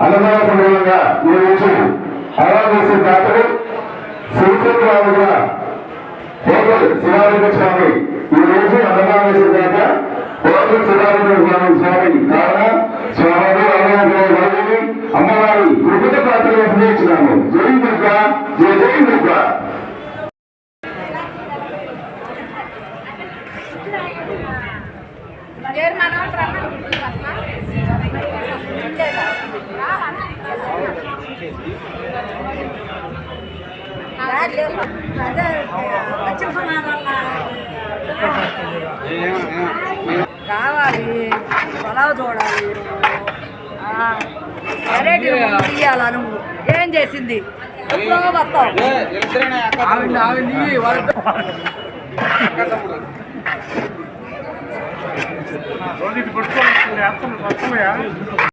అన్నదాన సందర్భంగా ఈ రోజు అవాదేశ దాతలు శ్రీశైలరావుగా హోటల్ శివారెడ్డి స్వామి ఈరోజు రోజు చేసే దాత హోటల్ శివారెడ్డి స్వామి స్వామి కావున స్వామి అమ్మవారి అమ్మవారి కృపణ పాత్రలు అందించినాము జై దుర్గా జై జై దుర్గా. కావాలి పొలావు చూడాలి. వెరైటీ తీయాలా నువ్వు. ఏం చేసింది?